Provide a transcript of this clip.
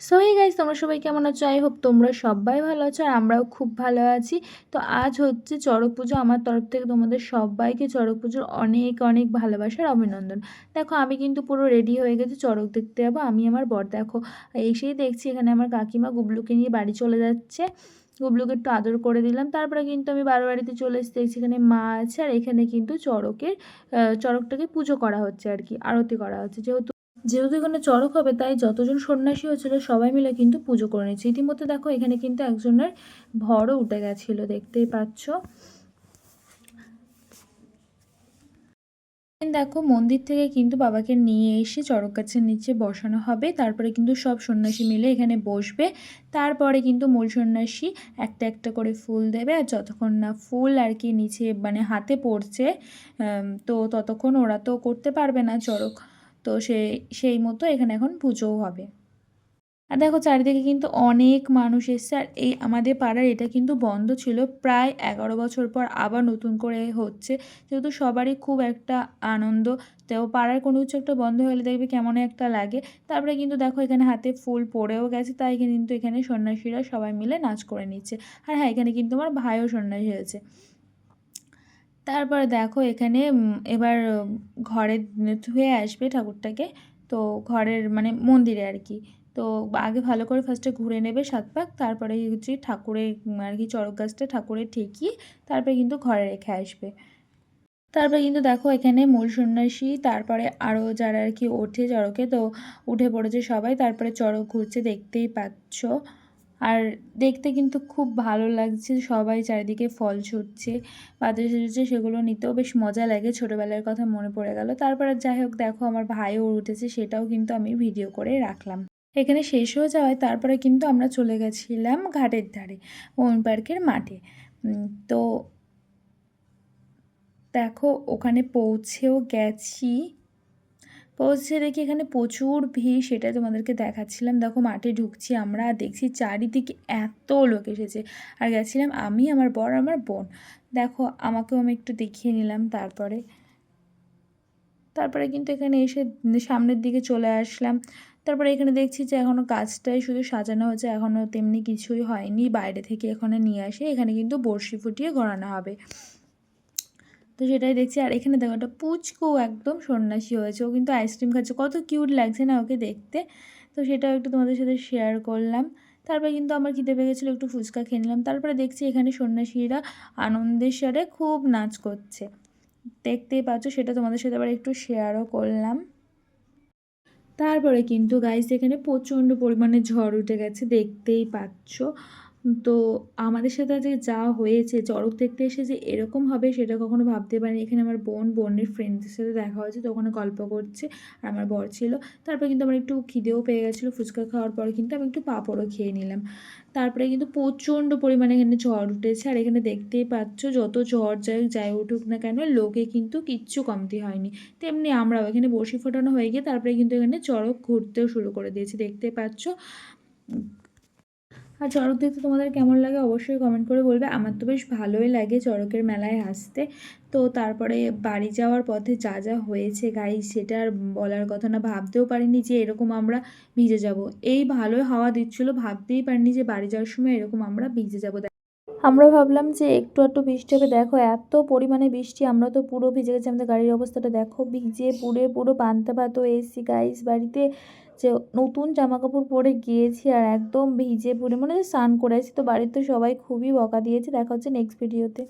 So hey guys তোমরা সবাই কেমন আছো? আই হোপ তোমরা সবাই ভালো আছো আর আমরাও খুব ভালো আছি। তো আজ হচ্ছে চড়ক পুজো। আমার তরফ থেকে তোমাদের সবাইকে চড়ক পুজোর অনেক অনেক ভালোবাসার অভিনন্দন। দেখো, আমি কিন্তু পুরো রেডি হয়ে গেছি চড়ক দেখতে যাব। আমি আমার বর, দেখো, এসেই দেখছি এখানে আমার কাকিমা গুবলুকে নিয়ে বাড়ি চলে যাচ্ছে। গুবলুকে একটু আদর করে দিলাম। তারপরে কিন্তু আমি বারো বাড়িতে চলে এসে দেখছি এখানে মা আছে আর এখানে কিন্তু চড়কের চড়কটাকে পুজো করা হচ্ছে আর কি, আরতি করা হচ্ছে। যেহেতু যেহেতু এখানে চড়ক হবে, তাই যতজন সন্ন্যাসী হয়েছিল সবাই মিলে কিন্তু পুজো করে নিচ্ছে ইতিমধ্যে দেখো, এখানে কিন্তু একজনের ভরও উঠে গেছিল, দেখতেই পাচ্ছ। দেখো, মন্দির থেকে কিন্তু বাবাকে নিয়ে এসে চড়ক গাছের নিচে বসানো হবে। তারপরে কিন্তু সব সন্ন্যাসী মিলে এখানে বসবে। তারপরে কিন্তু মূল সন্ন্যাসী একটা একটা করে ফুল দেবে। আর যতক্ষণ না ফুল আর কি নিচে মানে হাতে পড়ছে তো ততক্ষণ ওরা তো করতে পারবে না চড়ক। তো সেই সেই মতো এখানে এখন পুজোও হবে। আর দেখো চারিদিকে কিন্তু অনেক মানুষ এসছে। আর এই আমাদের পাড়ার এটা কিন্তু বন্ধ ছিল প্রায় এগারো বছর পর আবার নতুন করে হচ্ছে। যেহেতু সবারই খুব একটা আনন্দ, তো পাড়ার কোনো কিছু একটা বন্ধ হলে দেখবে কেমন একটা লাগে। তারপরে কিন্তু দেখো এখানে হাতে ফুল পড়েও গেছে, তাই কিন্তু এখানে সন্ন্যাসীরা সবাই মিলে নাচ করে নিচ্ছে। আর হ্যাঁ এখানে কিন্তু আমার ভাইও সন্ন্যাসী হয়েছে। তারপরে দেখো এখানে এবার ঘরে ধুয়ে আসবে ঠাকুরটাকে। তো ঘরের মানে মন্দিরে আর কি। তো আগে ভালো করে ফার্স্টে ঘুরে নেবে সাত পাক, তারপরে হচ্ছে ঠাকুরের আর কি চড়ক গাছটা ঠাকুরের ঠেকিয়ে তারপরে কিন্তু ঘরে রেখে আসবে। তারপরে কিন্তু দেখো এখানে মূল সন্ন্যাসী, তারপরে আরও যারা আর কি ওঠে চড়কে, তো উঠে পড়েছে সবাই, তারপরে চড়ক ঘুরছে, দেখতেই পাচ্ছ। আর দেখতে কিন্তু খুব ভালো লাগছে, সবাই চারিদিকে ফল ছুটছে বাতাস ছুটছে সেগুলো নিতেও বেশ মজা লাগে, ছোটোবেলার কথা মনে পড়ে গেল। তারপরে যাই হোক, দেখো আমার ভাইও উঠেছে, সেটাও কিন্তু আমি ভিডিও করে রাখলাম। এখানে শেষ হয়ে যাওয়ায় তারপরে কিন্তু আমরা চলে গেছিলাম ঘাটের ধারে ওন পার্কের মাঠে। তো দেখো, ওখানে পৌঁছেও গেছি। পৌঁছে দেখি এখানে প্রচুর ভিড় সেটা তোমাদেরকে দেখাচ্ছিলাম। দেখো মাঠে ঢুকছি আমরা দেখছি চারিদিকে এত লোক এসেছে। আর গেছিলাম আমি, আমার বর, আমার বোন। দেখো আমাকেও আমি একটু দেখিয়ে নিলাম তারপরে। তারপরে কিন্তু এখানে এসে সামনের দিকে চলে আসলাম। তারপরে এখানে দেখছি যে এখনও কাজটাই শুধু সাজানো হচ্ছে এখনও তেমনি কিছুই হয়নি। বাইরে থেকে এখানে নিয়ে আসে, এখানে কিন্তু বড়শি ফুটিয়ে ঘোরানো হবে। তো সেটাই দেখছি। আর এখানে দেখো একটা পুচকু একদম সন্ন্যাসী হয়েছে। ও কিন্তু আইসক্রিম খাচ্ছে। কত কিউট লাগছে না ওকে দেখতে। তো সেটাও একটু তোমাদের সাথে শেয়ার করলাম। তারপরে কিন্তু আমার খিদে পেয়ে গেছিল, একটু ফুচকা খেয়ে নিলাম। তারপরে দেখছি এখানে সন্ন্যাসীরা আনন্দের সাথে খুব নাচ করছে। দেখতেই পাচ্ছ, সেটা তোমাদের সাথে আবার একটু শেয়ারও করলাম। তারপরে কিন্তু গাইস এখানে প্রচণ্ড পরিমাণে ঝড় উঠে গেছে। দেখতেই পাচ্ছ। তো আমাদের সাথে যে যা হয়েছে, চড়ক দেখতে এসে যে এরকম হবে সেটা কখনো ভাবতে পারিনি। এখানে আমার বোন, বোনের ফ্রেন্ডদের সাথে দেখা হয়েছে, তো ওখানে গল্প করছে আর আমার বর ছিল। তারপরে কিন্তু আমার একটু খিদেও পেয়ে গেছিল, ফুচকা খাওয়ার পর কিন্তু আমি একটু পাঁপড়ও খেয়ে নিলাম। তারপরে কিন্তু প্রচণ্ড পরিমাণে এখানে ঝড় উঠেছে আর এখানে দেখতেই পাচ্ছ যত ঝড় যাই যাই উঠুক না কেন, লোকে কিন্তু কিচ্ছু কমতি হয়নি। তেমনি আমরাও এখানে বসি ফোটানো হয়ে গিয়ে তারপরে কিন্তু এখানে চড়ক ঘুরতেও শুরু করে দিয়েছি, দেখতে পাচ্ছ। আর চড়ক দেখতে তোমাদের কেমন লাগে অবশ্যই কমেন্ট করে বলবে। আমার তো বেশ ভালোই লাগে চড়কের মেলায় আসতে তো তারপরে বাড়ি যাওয়ার পথে যা যা হয়েছে গাই সেটা আর বলার কথা না, ভাবতেও পারিনি যে এরকম আমরা ভিজে যাব। এই ভালোই হাওয়া দিচ্ছিল, ভাবতেই পারিনি যে বাড়ি যাওয়ার সময় এরকম আমরা ভিজে যাব। আমরা ভাবলাম যে একটু একটু বৃষ্টি হবে। দেখো, এত পরিমাণে বৃষ্টি, আমরা তো পুরো ভিজে গেছি। আমাদের গাড়ির অবস্থাটা দেখো, ভিজে পুরে পুরো পান্তা ভাতও এসি গাইস বাড়িতে। যে নতুন জামা কাপড় পরে গিয়েছি আর একদম ভিজে পুরে মানে স্নান করে আসি। তো বাড়ির তো সবাই খুবই বকা দিয়েছে, দেখা হচ্ছে নেক্সট ভিডিওতে